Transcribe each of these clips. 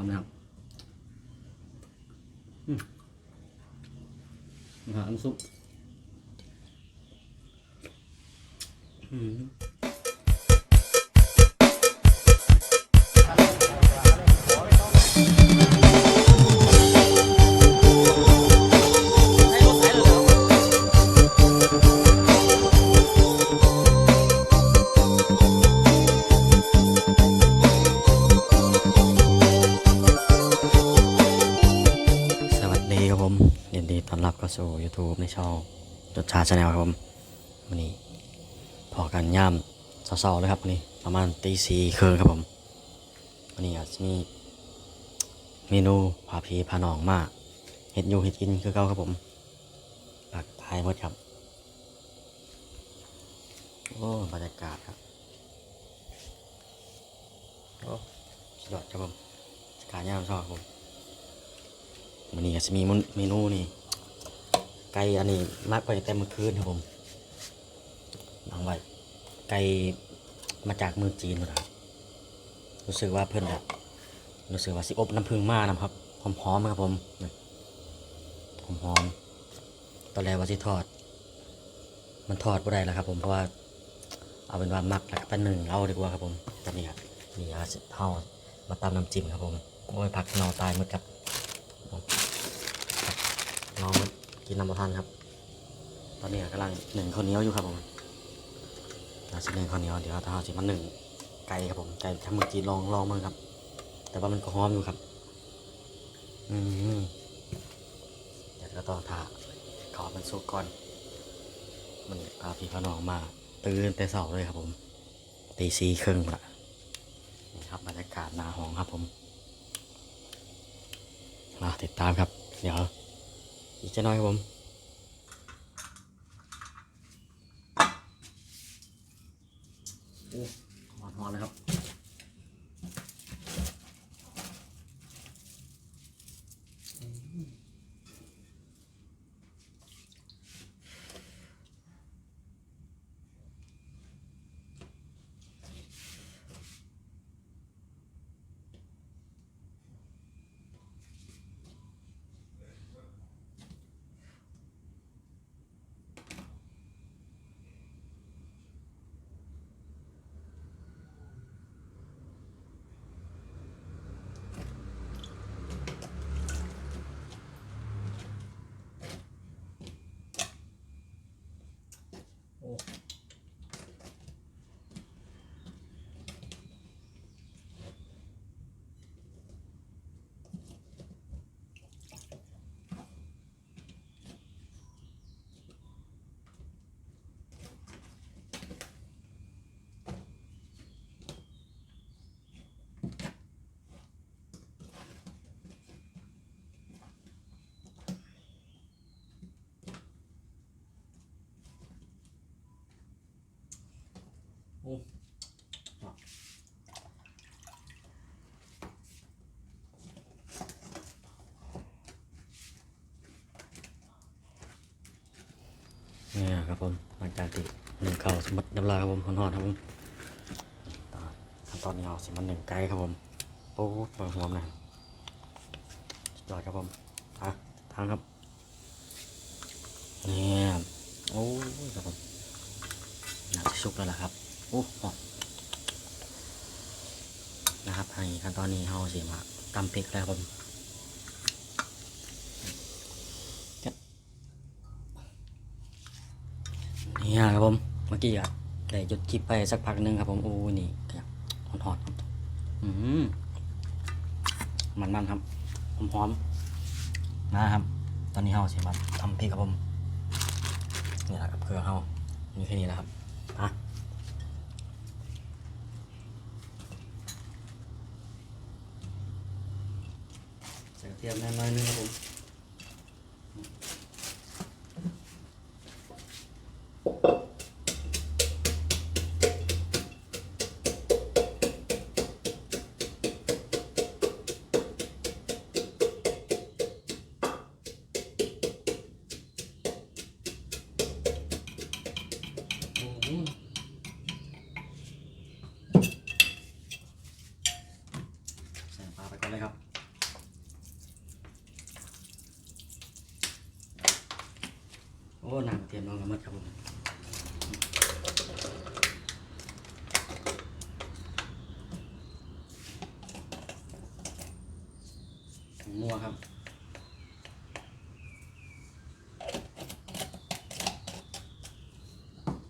อมนะครับอืมนะครับน้ำซุปอืม ดีต้อนรับเข้าสู่ YouTube ในช่องจดชาชาแนลครับผมวันนี้พอกันย่ำเศร้าๆเลยครับวันนี้ประมาณตีสี่ครึ่งครับผมวันนี้อาจจะมีเมนูผาพีผาหนองมาเห็ดยูเห็ดกินคือเก่าครับผมปักทายหมดครับ โอ้บรรยากาศครับโอ้สุดยอดครับผมกาศย่ำชอบครับผมวันนี้ก็จะมีเมนูนี่ ไก่อันนี้มากไปแต่เมื่อคืนครับผมลองไว้ไก่มาจากเมืองจีนหมดครับรู้สึกว่าเพื่อนแบบรู้สึกว่าสิอบน้ำผึ้งมากนะครับหอมๆครับผมนี่หอมๆตอนแรกว่าสิทอด มันทอดบ่ได้แล้วครับ ผมเพราะว่าเอาเป็นว่ามักแล้วก็ปนหนึ่งเอาดีกว่าครับผมตอนนี้ครับนี่อาสิเท่ามาตำน้ำจิ้มครับผมโอ้ยผักนอตายหมดครับน้อง กินน้ำประทานครับ ตอนนี้กำลังหนึ่งข้าวเหนียวอยู่ครับผมเราจะหนึ่งข้าวเหนียวเดี๋ยวเราจะมาหนึ่งไก่ครับผมไก่ทำมือจีนลองลองมือครับ แต่ว่ามันก็หอมอยู่ครับ อืมเดี๋ยวก็ต้องทาขอมันสุกก่อน มันพาพี่พน้องมา ตื่นแต่เสาเลยครับผมตีสี่ครึ่งละนี่ครับบรรยากาศนาหองครับผมมาติดตามครับ เดี๋ยว อีกจะน้อยครับผม เนี่ยครับผมหลังจากที่หนึ่งเข่าสมบัติน้ำลายครับผมหอนๆครับผมตอขั้นตอนนี้เอาสิมันหนึ่งไก่ครับผมโอ้โหหอมนะสุดยอดครับผมอะทางครับเนี่ยโอ้ยครับผมน่าจะสุกแล้วล่ะครับ โอ้หอมนะครับให้ขั้นตอนนี้เราสิมาตำพริกแล้วครับผมนี่ครับผมเมื่อกี้อะได้หยุดคลิปไปสักพักหนึงครับผมโอ้นี่ครับหอนๆครับอืมมันครับหอมๆนะครับ ตอนนี้เราสิมาทำพริกครับผมนี่แหละครับเครื่องเรามีแค่นี้แหละครับอะ ใส่เทียมน้อยนึงครับผมใส่ปลาไปก่อนเลยครับ โอ้นางเตรียมน้องละมัดครับผม มัวครับ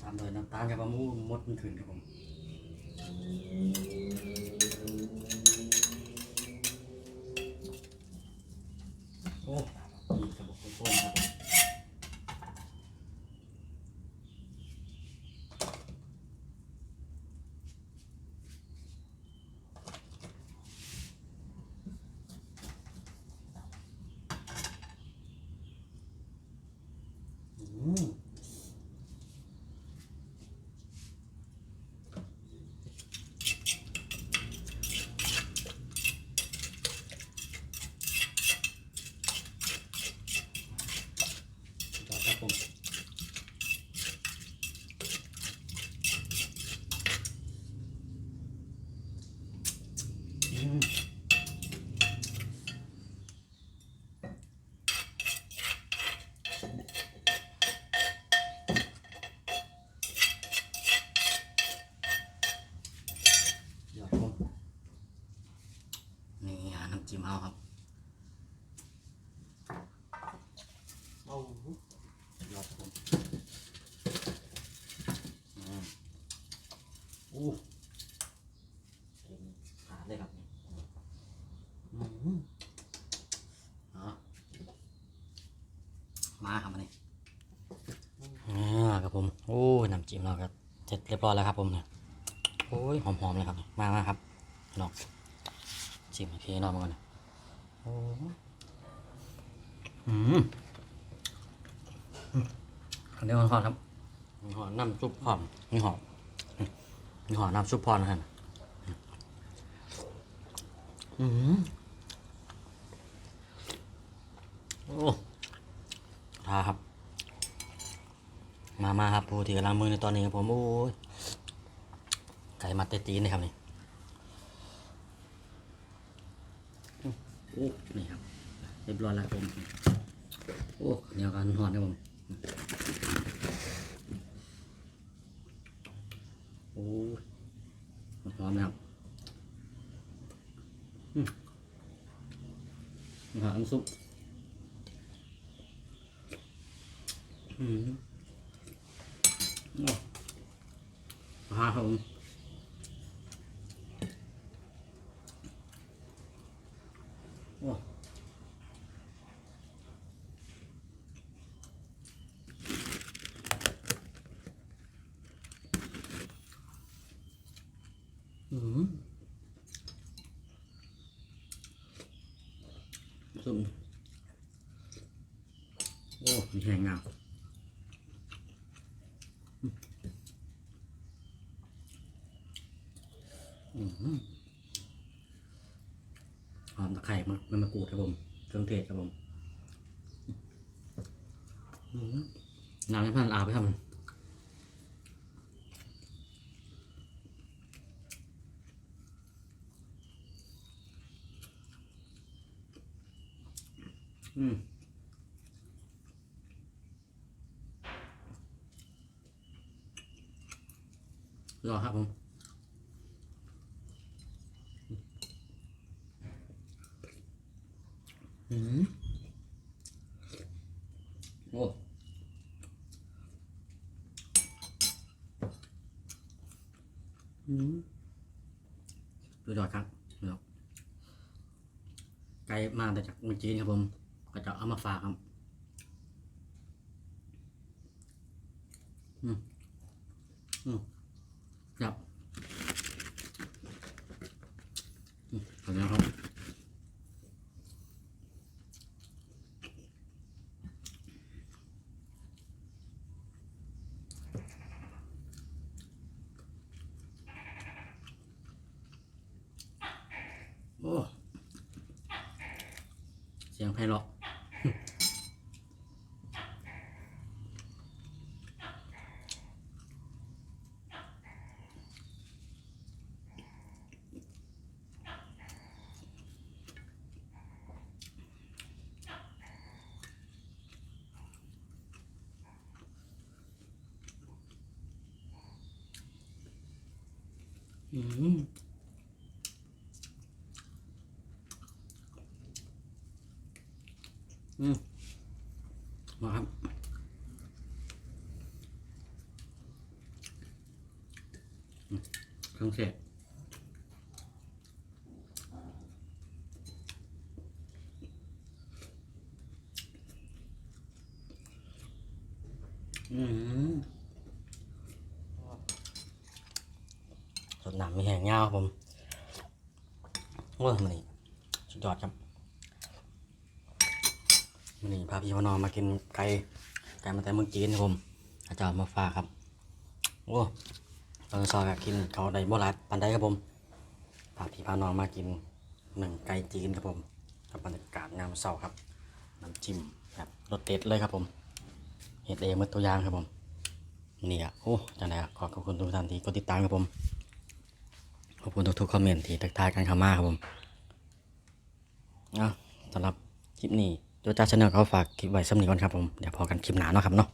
ตามโดยน้ำตาลกับมะม่วงมดมันขึ้นครับผมโอ้ดีกระบอกโค้งๆครับผมอืม ต่อครับผมอืมเดี๋ยวผมนี่หาน้ำจิ้มเอาครับโอ้โห ยอดครับผมอืมอู้เต็มขาเลยครับนี่อืมเอามาครับมานี่อ่าครับผม โอ้ยน้ำจิ้ม เราก็เสร็จเรียบร้อยแล้วครับผมเนี่ยโอ้ยหอมๆเลยครับ มามาครับพี่น้องจิ้มพี่น้องมาก่อนนะโอ้อืมอันนี้มันหอมครับมีหอมน้ำซุปหอมมีหอมมีหอมน้ำซุปพรนะครับอืมโอ้ทาครับ มามาครับผู้ที่กำลังมือในตอนนี้ครับผมโอ้ยไก่มาเตตีนเลยครับนี่โอ้นี่ครับเรียบร้อยแล้วผมโอ้เหนียวกันหอนครับผมโอ้ยหอมนะครับอืมหอมซุปอืม โอ้หาครับผมโอ้อืมซุปโอ้มีแห้งงามอืม หอมตะไคร่มันมันมะกรูดครับผมเครื่องเทศครับผมน้ำให้พันอาบไปครับมันอืมรอครับผม อืมโอ้อืมดูดอดครับดูดอดไก ลมาแต่จากเมืองจีนครับผม ก็จะเอามาฝากครับอืมอืมครับอืมขอบคุณครับ สียงไพเราะ嗯。Mm. มาครับเครื่องเสร็จอืมสดหน้ำมีแห้งเงาครับผมโอ้ยมันนี่สุดยอดครับ มันนี่พาพี่พนอมากินไก่ไก่มาแต่เมืองจีนครับผมอาจารย์มาฝากครับโอ้ตอนซอยก็กินเขาได้บ่หลายปันได้ครับผมพาพี่พานองมากินหนึ่งไก่จีนครับผมกับบรรยากาศงามเศร้าครับน้ำจิ้มแบบรสเด็ดเลยครับผมเห็ดเองหมือตัวอย่างครับผมนี่อะโอ้จังไดขอขอบคุณทุกท่านที่กดติดตามครับผมขอบคุณทุกๆคอมเมนต์ที่ทักทายกันเข้ามาครับผมอะสำหรับคลิปนี้ โจจ้าชาแนลเขาฝากคลิปไว้สำนีก่อนครับผม เดี๋ยวพอกันคลิปหนาเนาะครับเนาะ